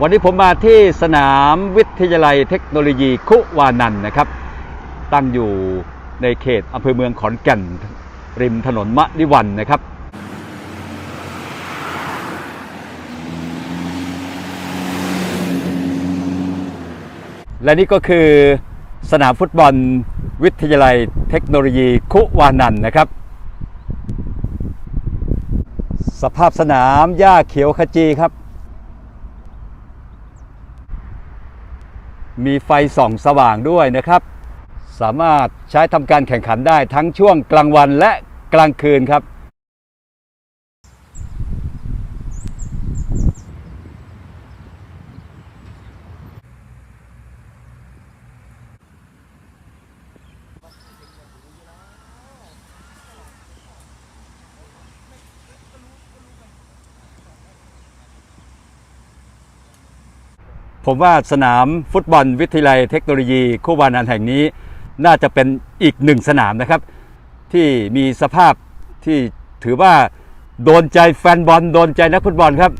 วันนี้ผมมาที่สนามวิทยาลัยเทคโนโลยีคุวานันนะครับ ตั้งอยู่ในเขตอำเภอเมืองขอนแก่น ริมถนนมะนิวันนะครับ และนี่ก็คือสนามฟุตบอลวิทยาลัยเทคโนโลยีคุวานันนะครับ สภาพสนามหญ้าเขียวขจีครับ มีไฟส่องสว่างด้วยนะครับ สามารถใช้ทำการแข่งขันได้ทั้งช่วงกลางวันและกลางคืนครับ ผมว่าสนามฟุตบอลวิทยาลัยเทคโนโลยีคู่วานันแห่งนี้ น่าจะเป็นอีกหนึ่งสนามนะครับ ที่มีสภาพที่ถือว่าโดนใจแฟนบอลโดนใจนักฟุตบอลครับ